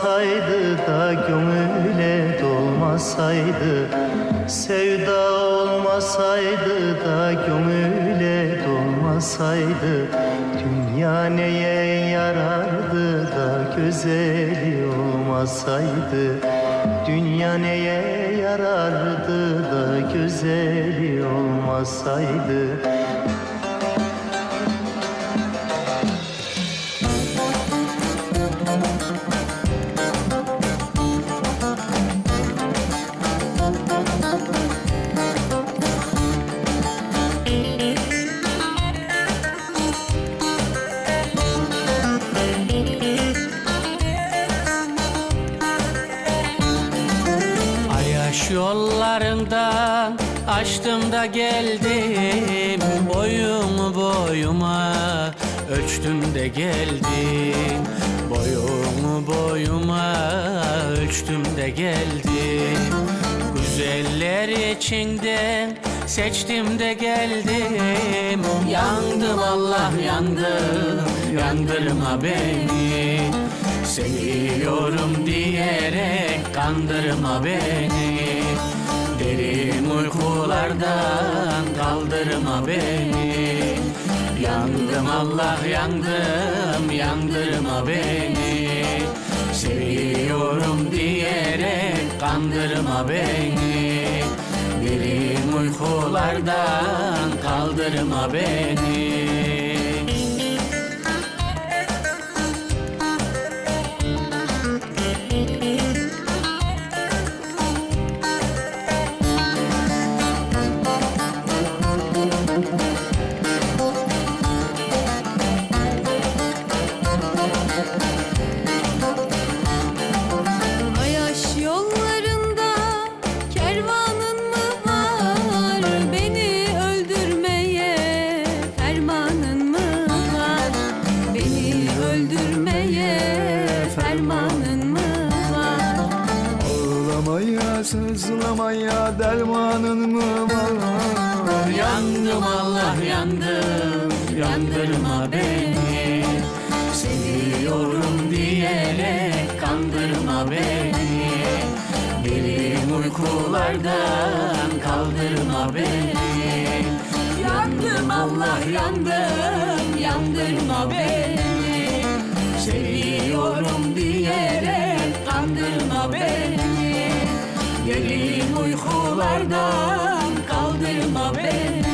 olmasaydı da gönüle dolmasaydı Sevda olmasaydı da gönüle dolmasaydı Dünya neye yarardı da güzeli olmasaydı Dünya neye yarardı da güzeli olmasaydı. Müzik yollarından açtım da geldim Boyumu boyuma ölçtüm de geldim. Boyumu boyuma ölçtüm de geldim. Güzeller içinden seçtim de geldim. Yandım Allah yandım yandırma beni Seviyorum diyerek kandırma beni. Derin uykulardan kaldırma beni. Yandım Allah yandım yandırma beni. Seviyorum diyerek kandırma beni. Derin uykulardan kaldırma beni sızlamaya dermanın mı var? Yandım Allah yandım Yandırma beni. Seviyorum diyerek kandırma beni. Derin uykulardan kaldırma beni. Yandım Allah yandım Yandırma beni. Seviyorum Derin uykulardan kaldırma beni